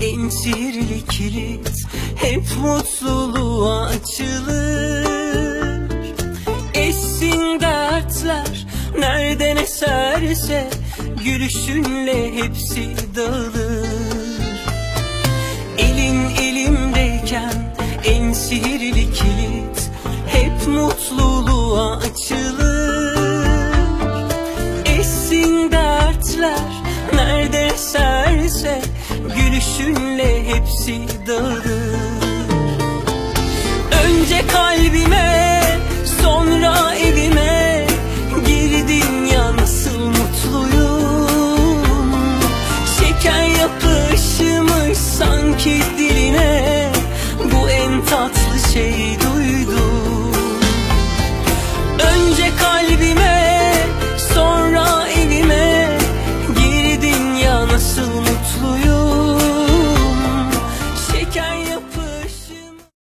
İncirli kilit hep mutluluğa açılır. Essin dertler nereden eserse Gülüşünle hepsi dağılır. Elin elimdeyken en sihirli kilit Hep mutluluğa açılır. Gülüşünle hepsi dağılır. Önce kalbime sonra evime Girdin ya nasıl mutluyum? Şeker yapışmış sanki